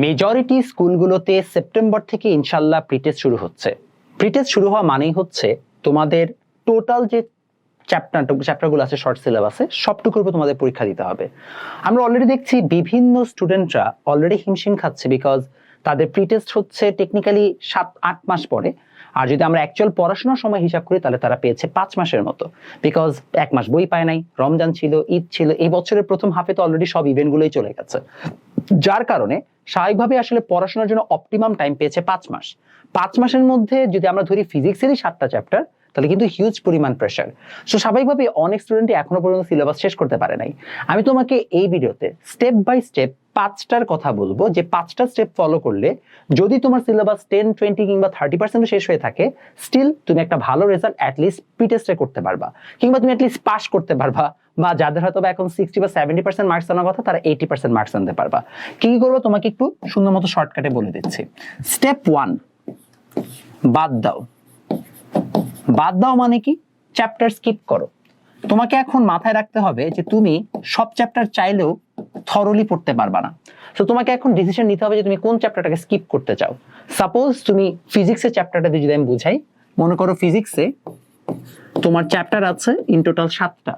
Majority স্কুলগুলোতে September থেকে ইনশাল্লাহ প্রিটেস্ট শুরু হচ্ছে। প্রিটেস্ট শুরু হওয়া মানেই হচ্ছে তোমাদের টোটাল যে চ্যাপ্টার চ্যাপ্টারগুলো আছে, শর্ট সিলেবাসে, সবটুকুর উপর তোমাদের পরীক্ষা দিতে হবে। আমরা অলরেডি দেখছি বিভিন্ন স্টুডেন্টরা অলরেডি হিমশিম খাচ্ছে বিকজ তাদের প্রিটেস্ট হচ্ছে টেকনিক্যালি সাত, আট মাস পরে। আর যদি আমরা অ্যাকচুয়াল পড়াশোনার সময় হিসাব করি, তাহলে তারা পেয়েছে পাঁচ মাসের মতো। বিকজ এক মাস বই পায় নাই, রমজান ছিল, ঈদ ছিল, এই বছরের প্রথম হাফে তো অলরেডি সব ইভেন্টগুলোই চলে গেছে। যার কারণে স্বাভাবিকভাবে আসলে পড়াশোনার জন্য অপটিমাম টাইম পেয়েছে পাঁচ মাস। পাঁচ মাসের মধ্যে যদি আমরা ধরি ফিজিক্সেরই সাতটা চ্যাপ্টার তাহলে কিন্তু হিউজ পরিমাণ প্রেশার সো স্বাভাবিকভাবে অনেক স্টুডেন্টই এখনও পর্যন্ত সিলেবাস শেষ করতে পারে নাই। আমি তোমাকে এই ভিডিওতে স্টেপ বাই স্টেপ পাঁচটার কথা বলব, যে পাঁচটা স্টেপ ফলো করলে যদি তোমার সিলেবাস টেন টোয়েন্টি কিংবা থার্টি পার্সেন্ট শেষ হয়ে থাকে স্টিল তুমি একটা ভালো রেজাল্ট অ্যাটলিস্ট প্রিটেস্টে করতে পারবা। কিংবা তুমি অ্যাটলিস্ট পাস করতে পারবা, বা যাদের হয়তো এখন সিক্সটি বা সেভেন্টি পার্সেন্ট মার্কস আনার কথা, তারা এইটি পার্সেন্ট মার্কস আনতে পারবা। কি করব তোমাকে একটু সুন্দর মতো শর্টকাটে বলে দিচ্ছি। স্টেপ ওয়ান বাদ দাও। বাদ দাও মানে কি? চ্যাপ্টার স্কিপ করো। তোমাকে এখন মাথায় রাখতে হবে যে তুমি সব চ্যাপ্টার চাইলেও থরলি পড়তে পারবা না। তো তোমাকে এখন ডিসিশন নিতে হবে যে তুমি কোন চ্যাপ্টারটাকে স্কিপ করতে চাও। সাপোজ তুমি ফিজিক্সের চ্যাপ্টারটা যদি আমি বুঝাই, মনে করো ফিজিক্সে তোমার চ্যাপ্টার আছে ইন টোটাল সাতটা।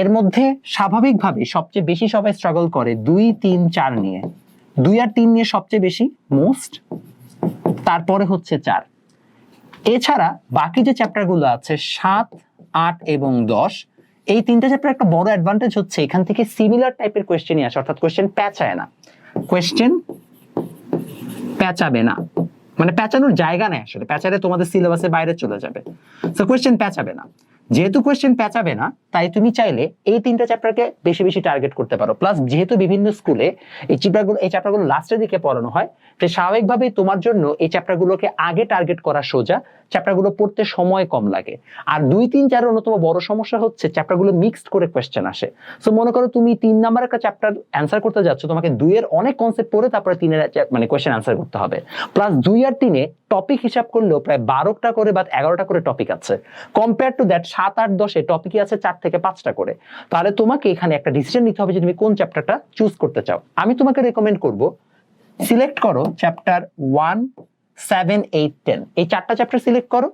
এর মধ্যে স্বাভাবিকভাবে সবচেয়ে বেশি সবাই স্ট্রাগল করে দুই, তিন, চার নিয়ে। দুই আর তিন নিয়ে সবচেয়ে বেশি মোস্ট তারপরে হচ্ছে চার। এছাড়া বাকি যে চ্যাপ্টারগুলো আছে, সাত, আট এবং দশ এই তিনটা চ্যাপ্টার একটা বড় অ্যাডভান্টেজ হচ্ছে, এখান থেকে সিমিলার টাইপের কোয়েশ্চেনই আসে, অর্থাৎ কোয়েশ্চেন প্যাঁচায় না। কোয়েশ্চেন প্যাঁচাবে না। মানে প্যাঁচানোর জায়গা নেই আসলে প্যাঁচালে তোমাদের সিলেবাসের বাইরে চলে যাবে। তো কোয়েশ্চেন প্যাঁচাবে না। যেহেতু কোয়েশ্চেন প্যাচাবে না, তাই তুমি চাইলে এই তিনটা চ্যাপ্টারকে বেশি বেশি টার্গেট করতে পারো। প্লাস যেহেতু বিভিন্ন স্কুলে এই চ্যাপ্টারগুলো এই চ্যাপ্টারগুলো লাস্টের দিকে পড়ানো হয় তো স্বাভাবিকভাবেই তোমার জন্য এই চ্যাপ্টারগুলোকে আগে টার্গেট করা সোজা চ্যাপ্টারগুলো পড়তে সময় কম লাগে। আর দুই, তিন, চারের অন্যতম বড় সমস্যা হচ্ছে চ্যাপ্টারগুলো মিক্সড করে কোয়েশ্চেন আসে। সো মনে করো তুমি তিন নাম্বার একটা চ্যাপ্টার অ্যান্সার করতে যাচ্ছ, তোমাকে দুইয়ের অনেক কনসেপ্ট পড়ে তারপরে তিনের মানে কোয়েশ্চেন অ্যান্সার করতে হবে। প্লাস দুই আর তিনে টপিক হিসাব করলেও প্রায় বারোটা করে বা এগারোটা করে টপিক আছে। কম্পেয়ার টু দ্যাট সাত আট দশে টপিকই আছে চার থেকে পাঁচটা করে। তাহলে তোমাকে এখানে একটা ডিসিশন নিতে হবে যে তুমি কোন চ্যাপ্টারটা চুজ করতে চাও। আমি তোমাকে রেকমেন্ড করব। সিলেক্ট করো chapter one seven eight ten এই চারটা চ্যাপ্টার সিলেক্ট করো।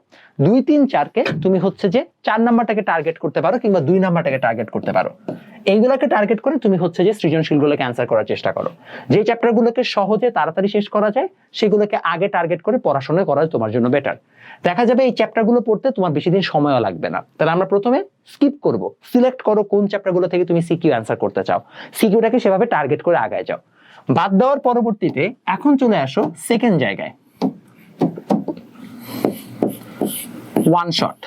দুই, তিন, চারকে তুমি হচ্ছে যে চার নাম্বারটাকে টার্গেট করতে পারো কিংবা দুই নাম্বারটাকে টার্গেট করতে পারো। এইগুলোকে টার্গেট করে তুমি হচ্ছে যে সৃজনশীলগুলোকে অ্যান্সার করার চেষ্টা করো। যে চ্যাপ্টারগুলোকে সহজে তাড়াতাড়ি শেষ করা যায়, সেগুলোকে আগে টার্গেট করে পড়াশোনা করা তোমার জন্য বেটার দেখা যাবে এই চ্যাপ্টারগুলো পড়তে তোমার বেশি দিন সময়ও লাগবে না। তাহলে আমরা প্রথমে স্কিপ করব। সিলেক্ট করো কোন চ্যাপ্টারগুলো থেকে তুমি সিকিউ অ্যান্সার করতে চাও। সিকিউটাকে সেভাবে টার্গেট করে আগায় যাও। বাদ দেওয়ার পরবর্তীতে এখন চলে আসো সেকেন্ড জায়গায়। ওয়ান শট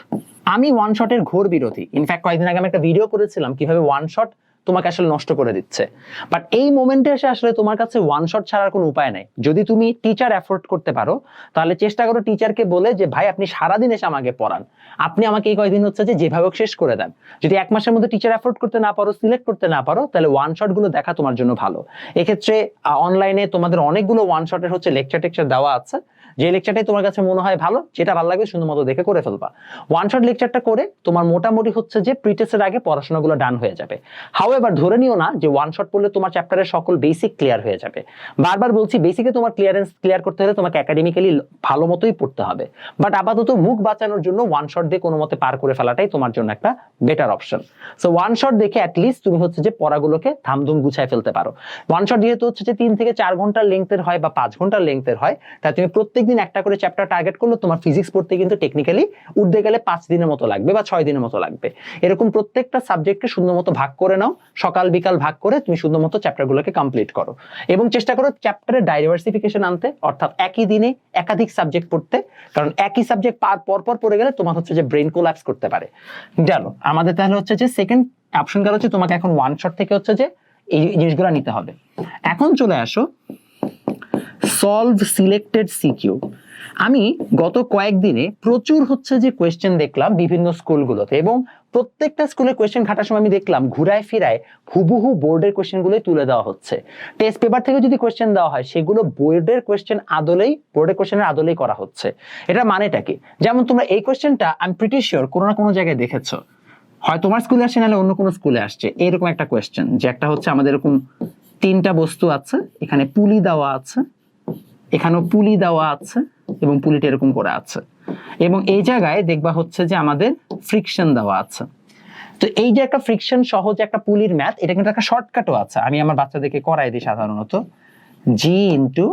আমি ওয়ান শটের ঘোর বিরোধী। ইনফ্যাক্ট কয়েকদিন আগে আমি একটা ভিডিও করেছিলাম কীভাবে ওয়ান শট তোমাকে আসলে নষ্ট করে দিচ্ছে। বাট এই মোমেন্টে এসে আসলে তোমার কাছে ওয়ান শট ছাড়ার কোনো উপায় নাই। যদি তুমি টিচার অ্যাফোর্ড করতে পারো, তাহলে চেষ্টা করো টিচারকে বলে যে, ভাই, আপনি সারাদিন এসে আমাকে পড়ান। আপনি আমাকে এই কয়েকদিন হচ্ছে যে যেভাবে শেষ করে দেন। যদি এক মাসের মধ্যে টিচার অ্যাফোর্ড করতে না পারো সিলেক্ট করতে না পারো, তাহলে ওয়ান শটগুলো দেখা তোমার জন্য ভালো। এক্ষেত্রে অনলাইনে তোমাদের অনেকগুলো ওয়ান শটের হচ্ছে লেকচার টেকচার দেওয়া আছে। যে লেকচারটাই তোমার কাছে মনে হয় ভালো, যেটা ভালো লাগবে সুন্দর মতো দেখে করে ফেলবা। ওয়ান শট লেকচারটা করে তোমার মোটামুটি হচ্ছে যে প্রিটেস্টের আগে পড়াশোনাগুলো ডান হয়ে যাবে। হাউ এবার ধরে নিও না যে ওয়ান শট পড়লে তোমার চ্যাপ্টারের সকল বেসিক ক্লিয়ার হয়ে যাবে। বারবার বলছি বেসিকে তোমার ক্লিয়ারেন্স ক্লিয়ার করতে হলে তোমাকে একাডেমিক্যালি ভালো মতোই পড়তে হবে। বাট আপাতত মুখ বাঁচানোর জন্য ওয়ান শট দিয়ে কোনো মতে পার করে ফেলাটাই তোমার জন্য একটা better option so one shot দেখে অ্যাটলিস্ট তুমি হচ্ছে যে পড়াগুলোকে ধামধুম গুছায় ফেলতে পারো। ওয়ান শট যেহেতু হচ্ছে যে তিন থেকে চার ঘণ্টার লেংথের হয় বা পাঁচ ঘণ্টার লেংথের হয় তাই তুমি প্রত্যেকদিন একটা করে চ্যাপ্টার টার্গেট করলে, তোমার ফিজিক্স পড়তে কিন্তু টেকনিক্যালি উঠতে গেলে পাঁচ দিনের মতো লাগবে বা ছয় দিনের মতো লাগবে। এরকম প্রত্যেকটা সাবজেক্টকে সুন্দর মতো ভাগ করে নাও, সকাল বিকাল ভাগ করে তুমি সুন্দর মতো চ্যাপ্টারগুলোকে কমপ্লিট করো। এবং চেষ্টা করো চ্যাপ্টারের ডাইভার্সিফিকেশন আনতে, অর্থাৎ একই দিনে একাধিক সাবজেক্ট পড়তে, কারণ একই সাবজেক্ট পর পর পড়ে গেলে তোমার হচ্ছে যে ব্রেন কোল্যাপস করতে পারে। জানো, আমাদের তাহলে হচ্ছে যে সেকেন্ড অপশন গেল হচ্ছে তোমাকে এখন ওয়ান শট থেকে হচ্ছে যে এই জিনিসগুলো নিতে হবে। এখন চলে আসো সলভ সিলেক্টেড সিকিউ আমি গত কয়েকদিনে প্রচুর হচ্ছে যে কোয়েশ্চেন দেখলাম বিভিন্ন স্কুলগুলোতে এবং প্রত্যেকটা স্কুলে কোয়েশ্চেন ঘাটার সময় আমি দেখলাম ঘুরায় ফিরায় হুবহু বোর্ডের কোয়েশ্চেনগুলোই তুলে দেওয়া হচ্ছে। টেস্ট পেপার থেকে যদি কোয়েশ্চেন দেওয়া হয়, সেগুলো বোর্ডের কোয়েশ্চেন আদলেই বোর্ডের কোয়েশ্চেনের আদলেই করা হচ্ছে। এটা মানেটা কি? যেমন তোমরা এই কোয়েশ্চেনটা আমি প্রিটি শিওর কোনো না কোনো জায়গায় দেখেছ। হয় তোমার স্কুলে আসছে নাহলে অন্য কোনো স্কুলে আসছে। এরকম একটা কোয়েশ্চেন যে একটা হচ্ছে আমাদের এরকম তিনটা বস্তু আছে, এখানে পুলি দেওয়া আছে এখানেও পুলি দেওয়া আছে এবং পুলিটা এরকম করে আছে। এবং এই জায়গায় দেখবা হচ্ছে যে আমাদের ফ্রিকশন দেওয়া আছে। তো এই যে একটা ফ্রিকশন সহজ একটা পুলির ম্যাথ এটা কিন্তু একটা শর্টকাটও আছে। আমি আমার বাচ্চাদেরকে করাই দিই সাধারণত। জি ইন্টু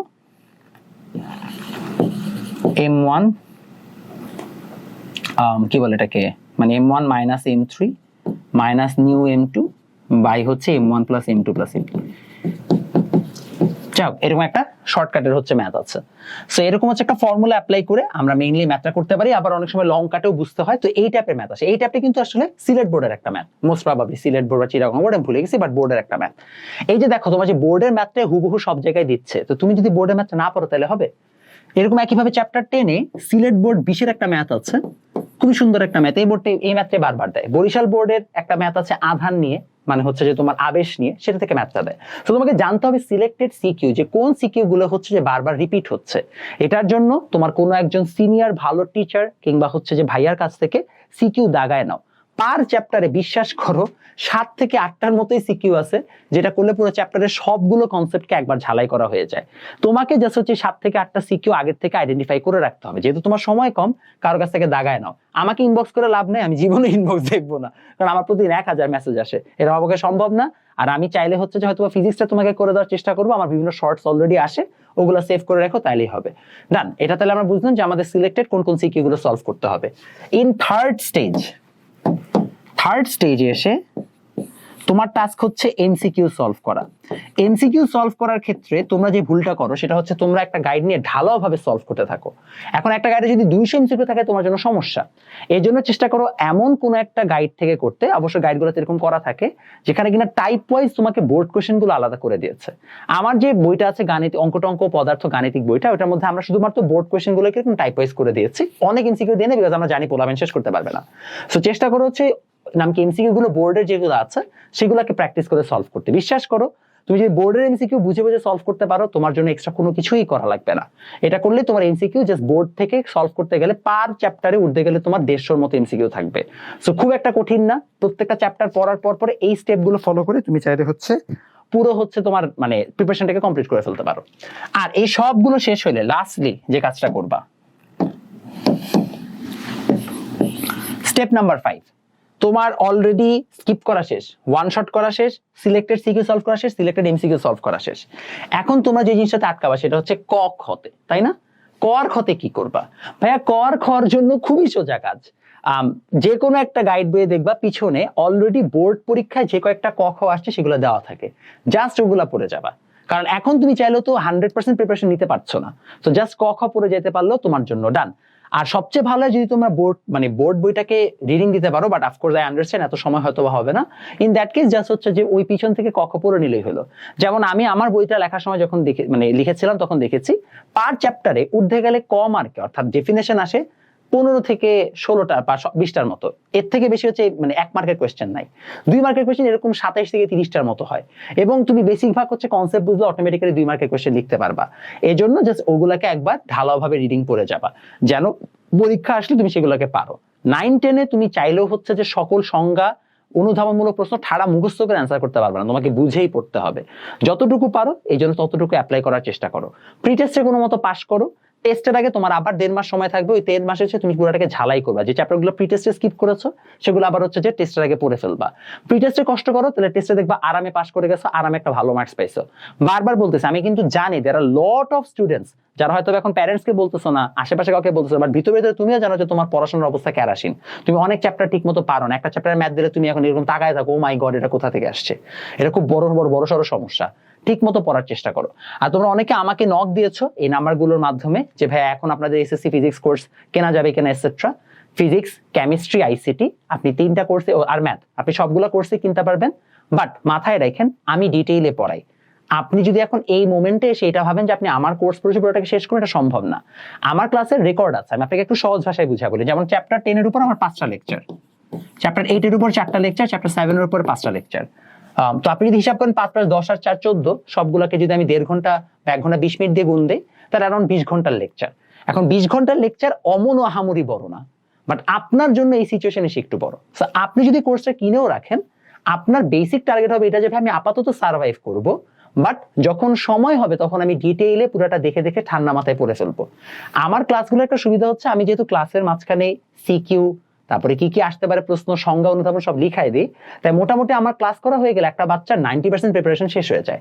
এম ওয়ান কি বলে এটাকে? মানে M one minus M three minus new M two by হচ্ছে M one plus M two plus M two যাক এরকম একটা শর্টকাটের হচ্ছে ম্যাথ আছে। সো এরকম হচ্ছে একটা ফর্মুলা অ্যাপ্লাই করে আমরা মেইনলি ম্যাথটা করতে পারি, আবার অনেক সময় লং কাটেও বুঝতে হয়। তো এই টাইপের ম্যাথ আছে। এই টাইপটা কিন্তু আসলে সিলেট বোর্ডের একটা math most probably Sylhet board বা চিরাগং বোর্ড ভুলে গেছি বাট বোর্ডের একটা ম্যাথ এই যে দেখো, তোমার যে বোর্ডের ম্যাথটা হুবহু সব জায়গায় দিচ্ছে, তো তুমি যদি বোর্ডের ম্যাথটা না পারো তাহলে হবে? এরকম একইভাবে চ্যাপ্টার টেনে সিলেট বোর্ড বিশের একটা ম্যাথ আছে। খুবই সুন্দর একটা ম্যাথ এই বোর্ডটা এই ম্যাথটা বারবার দেয়। বরিশাল বোর্ডের একটা ম্যাথ আছে আধান নিয়ে। মানে হচ্ছে যে তোমার আবেশ নিয়ে সেটা থেকে ম্যাথটা দেয় তো তোমাকে জানতে হবে সিলেক্টেড সিকিউ যে কোন সিকিউ গুলো হচ্ছে যে বারবার রিপিট হচ্ছে। এটার জন্য তোমার কোনো একজন সিনিয়র ভালো টিচার কিংবা হচ্ছে যে ভাইয়ার কাছ থেকে সিকিউ দাগায় নাও। পার চ্যাপ্টারে বিশ্বাস করো, সাত থেকে আটটার মতোই সিকিউ আছে, যেটা করলে পুরো চ্যাপ্টারের সবগুলো কনসেপ্টকে একবার ঝালাই করা হয়ে যায়। তোমাকে জাস্ট হচ্ছে সাত থেকে আটটা সিকিউ আগের থেকে আইডেন্টিফাই করে রাখতে হবে। যেহেতু তোমার সময় কম কারোর কাছ থেকে দাগায় নাও। আমাকে ইনবক্স করে লাভ নেই, আমি জীবনে ইনবক্স দেখব না। কারণ আমার প্রতিদিন এক হাজার মেসেজ আসে। এটা আমাকে সম্ভব না? আর আমি চাইলে হচ্ছে যে হয়তো ফিজিক্সটা তোমাকে করে দেওয়ার চেষ্টা করব, আমার বিভিন্ন শর্টস অলরেডি আসে, ওগুলো সেভ করে রাখো, তাইলেই হবে। ডান এটা তাহলে আমরা বুঝলাম যে আমাদের সিলেক্টেড কোন কোন সিকিউ গুলো সলভ করতে হবে। ইন থার্ড স্টেজ থার্ড স্টেজে এসে তোমার টাস্ক হচ্ছে এমসিকিউ সলভ করা। এমসিকিউ সলভ করার ক্ষেত্রে তোমরা যে ভুলটা করো, সেটা হচ্ছে তোমরা একটা গাইড নিয়ে ঢালাও ভাবে সলভ করতে থাকো। এখন একটা গাইডে যদি দুইশো এমসিকিউ থাকে, তোমার জন্য সমস্যা। এই জন্য চেষ্টা করো এমন কোন একটা গাইড থেকে করতে। অবশ্য গাইডগুলোতে এরকম করা থাকে, যেখানে কিনা টাইপ ওয়াইজ তোমাকে বোর্ড কোশ্চেনগুলো আলাদা করে দিয়েছে। আমার যে বইটা আছে গাণিত অঙ্ক টঙ্ক পদার্থ, গাণিতিক বইটা ওটার মধ্যে আমরা শুধুমাত্র বোর্ড কোশ্চেন গুলোকে এরকম টাইপ ওয়াইজ করে দিয়েছি। অনেক এমসিকিউ দিয়ে বিকজ আমরা জানি পোলাবেন শেষ করতে পারবে না। সো চেষ্টা করো হচ্ছে নাম কি এমসিকিউ গুলো বোর্ডের যেগুলো আছে, সেগুলোকে প্র্যাকটিস করে সলভ করতে। বিশ্বাস করো, তুমি যদি বোর্ডের এমসিকিউ বুঝে বুঝে সলভ করতে পারো, তোমার জন্য এক্সট্রা কোনো কিছুই করা লাগবে না। এটা করলে তোমার এমসিকিউ জাস্ট বোর্ড থেকে সলভ করতে গেলে পার চ্যাপ্টারে উঠতে গেলে তোমার দেড়শোর মতো এমসিকিউ থাকবে। সো খুব একটা কঠিন না। প্রত্যেকটা চ্যাপ্টার পড়ার পর পরে এই স্টেপগুলো ফলো করে তুমি চাইলে হচ্ছে পুরো হচ্ছে তোমার মানে প্রিপারেশনটাকে কমপ্লিট করে ফেলতে পারো। আর এই সবগুলো শেষ হলে লাস্টলি যে কাজটা করবা স্টেপ নাম্বার ফাইভ তোমার অলরেডি স্কিপ করা শেষ ওয়ান শট করা শেষ সিলেক্টেড সিকিউ সলভ করা শেষ সিলেক্টেড এমসিকিউ সলভ করা শেষ। এখন তোমরা যে জিনিসটাতে আটকাবা সেটা হচ্ছে ক খতে তাই না? কর খতে কি করবা? ভাইয়া কর খর জন্য খুবই সোজা কাজ। যে কোনো একটা গাইড বইয়ে দেখবা পিছনে অলরেডি বোর্ড পরীক্ষায় যে কয়েকটা ক খ আসছে সেগুলো দেওয়া থাকে। জাস্ট ওগুলা পড়ে যাবা। কারণ এখন তুমি চাইলেও তো হান্ড্রেড পার্সেন্ট প্রিপারেশন নিতে পারছ না। তো জাস্ট ক খ পড়ে যেতে পারলেও তোমার জন্য ডান আর সবচেয়ে ভালো হয় যদি তোমরা বোর্ড মানে বোর্ড বইটাকে রিডিং দিতে পারো বাট অফকোর্স আই আন্ডারস্ট্যান্ড এত সময় হয়তো হবে না। ইন দ্যাট কেস জাস্ট হচ্ছে যে ওই পিছন থেকে কক্ষ পড়ে নিলেই হলো। যেমন আমি আমার বইটা লেখার সময় যখন দেখে মানে লিখেছিলাম তখন দেখেছি পার চ্যাপ্টারে ঊর্ধ্বে গেলে ক মার্কে অর্থাৎ ডেফিনেশন আসে পনেরো থেকে ষোলোটা বা বিশটার মতো। এর থেকে বেশি হচ্ছে মানে এক মার্কের কোয়েশ্চেন নাই। দুই মার্কের কোয়েশ্চেন এরকম সাতাইশ থেকে তিরিশটার মতো হয়। এবং তুমি বেশিরভাগ হচ্ছে কনসেপ্ট বুঝলে অটোমেটিক্যালি দুই মার্কের কোয়েশ্চেন লিখতে পারবা। এই জন্য জাস্ট ওগুলাকে একবার ঢালাওভাবে রিডিং পড়ে যাবা। যেন পরীক্ষা আসলে তুমি সেগুলোকে পারো। নাইন টেনে তুমি চাইলেও হচ্ছে যে সকল সংজ্ঞা, অনুধাবনমূলক প্রশ্ন ঠাড়া মুখস্থ করে অ্যান্সার করতে পারবে না। তোমাকে বুঝেই পড়তে হবে। যতটুকু পারো এই জন্য ততটুকু অ্যাপ্লাই করার চেষ্টা করো। প্রি টেস্টে কোনো মতো পাশ করো। টেস্টের আগে তোমার আবার দেড় মাস সময় থাকবে, ওই দেড় মাসে হচ্ছে তুমি পুরোটাকে ঝালাই করবা। যে চ্যাপ্টারগুলো প্রি টেস্টে স্কিপ করেছ, সেগুলো আবার হচ্ছে যে টেস্টের আগে পড়ে ফেলবা। প্রি টেস্টে কষ্ট করো, তাহলে টেস্টে দেখবা আরামে পাশ করে গেছো, আরামে একটা ভালো মার্কস পাইছো। বারবার বলতেছে, আমি কিন্তু জানি there are lot of students যারা হয়তো এখন প্যারেন্টস কে বলতেছো না, আশেপাশে কাউকে বলতেছো বাট ভিতরে ভিতরে তুমিও জানো যে তোমার পড়াশোনার অবস্থা ক্যারাসিন তুমি অনেক চ্যাপ্টার ঠিক মতো পারো না, একটা চ্যাপ্টার ম্যাথ দিলে তুমি এখন এরকম তাকায় থাকো ও মাই গড এটা কোথা থেকে আসছে? এটা খুব বড় বড় বড় সড়ো সমস্যা। ঠিক মতো পড়ার চেষ্টা করো। আর তোমরা অনেকে আমাকে নক দিয়েছ এই নাম্বারগুলোর মাধ্যমে যে ভাই এখন আপনাদের এসএসসি ফিজিক্স কোর্স কেনা যাবে কিনা এটসেট্রা ফিজিক্স কেমিস্ট্রি আইসিটি আপনি তিনটা কোর্সে আর ম্যাথ আপনি সবগুলো কোর্সে কিনতে পারবেন। বাট মাথায় রাখেন, আমি ডিটেইলে পড়াই। আপনি যদি এখন এই মোমেন্টে এসে এটা ভাবেন যে, আপনি আমার কোর্স পড়েছি, পুরোটাকে শেষ করুন, এটা সম্ভব না। আমার ক্লাসের রেকর্ড আছে, আমি আপনাকে একটু সহজ ভাষায় বুঝা বলি। যেমন চ্যাপ্টার টেনের উপর আমার পাঁচটা লেকচার চ্যাপ্টার এইটের উপর চারটা লেকচার চ্যাপ্টার সেভেনের উপর পাঁচটা লেকচার তো আপনি যদি হিসাব করেন পাঁচ প্লাস দশ আর চার, চোদ্দ, সবগুলোকে যদি আমি দেড় ঘণ্টা, এক ঘণ্টা, বিশ মিনিট দিয়ে গুণ দিই, তাহলে অ্যারাউন্ড বিশ ঘণ্টার লেকচার এখন বিশ ঘণ্টার লেকচার অমন ও আহামরি বড় না বাট আপনার জন্য এই সিচুয়েশন এসে একটু বড়। আপনি যদি কোর্সটা কিনেও রাখেন, আপনার বেসিক টার্গেট হবে এটা যে, ভাই, আমি আপাতত সার্ভাইভ করব বাট যখন সময় হবে, তখন আমি ডিটেইলে পুরোটা দেখে দেখে ঠান্ডা মাথায় পড়ে ফেলব। আমার ক্লাসগুলো একটা সুবিধা হচ্ছে, আমি যেহেতু ক্লাসের মাঝখানে সিকিউ তারপরে কি কি আসতে পারে, প্রশ্ন, সংজ্ঞা অনুধাবন সব লিখাই দিই। তাই মোটামুটি আমার ক্লাস করা হয়ে গেলে একটা বাচ্চার নাইনটি পার্সেন্ট প্রিপারেশন শেষ হয়ে যায়।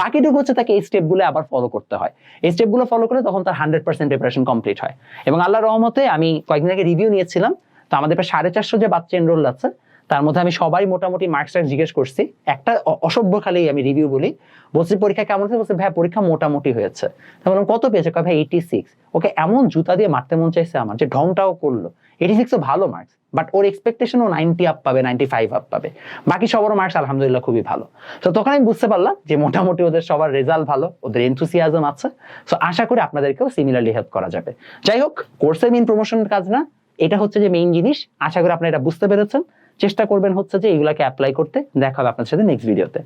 বাকিটুকু হচ্ছে তাকে এই স্টেপগুলো আবার ফলো করতে হয়। এই স্টেপগুলো ফলো করে তখন তার হান্ড্রেড পার্সেন্ট প্রিপারেশন কমপ্লিট হয়। এবং আল্লাহ রহমতে আমি কয়েকদিন আগে রিভিউ নিয়েছিলাম। তো আমাদের প্রায় সাড়ে চারশো যে বাচ্চা এনরোল আছে তার মধ্যে আমি সবাই মোটামুটি মার্কস টার্কস জিজ্ঞেস করছি। একটা অসভ্য খালি আমি রিভিউ বলি। বলছি, পরীক্ষা কেমন হয়েছে? বলছে ভাই পরীক্ষা মোটামুটি হয়েছে। বললাম, কত পেয়েছে? কয় ভাই এইটি সিক্স ওকে এমন জুতা দিয়ে মারতে মন চাইছে আমার যে ঢংটাও করল। এইটি সিক্সও ভালো মার্কস বাট ওর এক্সপেকটেশনও নাইনটি আপ পাবে নাইনটি ফাইভ আপ পাবে। বাকি সবার মার্কস আলহামদুলিল্লাহ খুবই ভালো। তো তখন আমি বুঝতে পারলাম যে মোটামুটি ওদের সবার রেজাল্ট ভালো, ওদের এনথুসিয়াজম আছে। তো আশা করি আপনাদেরকেও সিমিলারলি হেল্প করা যাবে। যাই হোক কোর্সের মেইন প্রমোশনের কাজ না, এটা হচ্ছে যে মেইন জিনিস। আশা করি আপনারা এটা বুঝতে পেরেছেন। চেষ্টা করবেন হচ্ছে যে এগুলাকে অ্যাপ্লাই করতে। দেখা হবে আপনার সাথে নেক্সট ভিডিওতে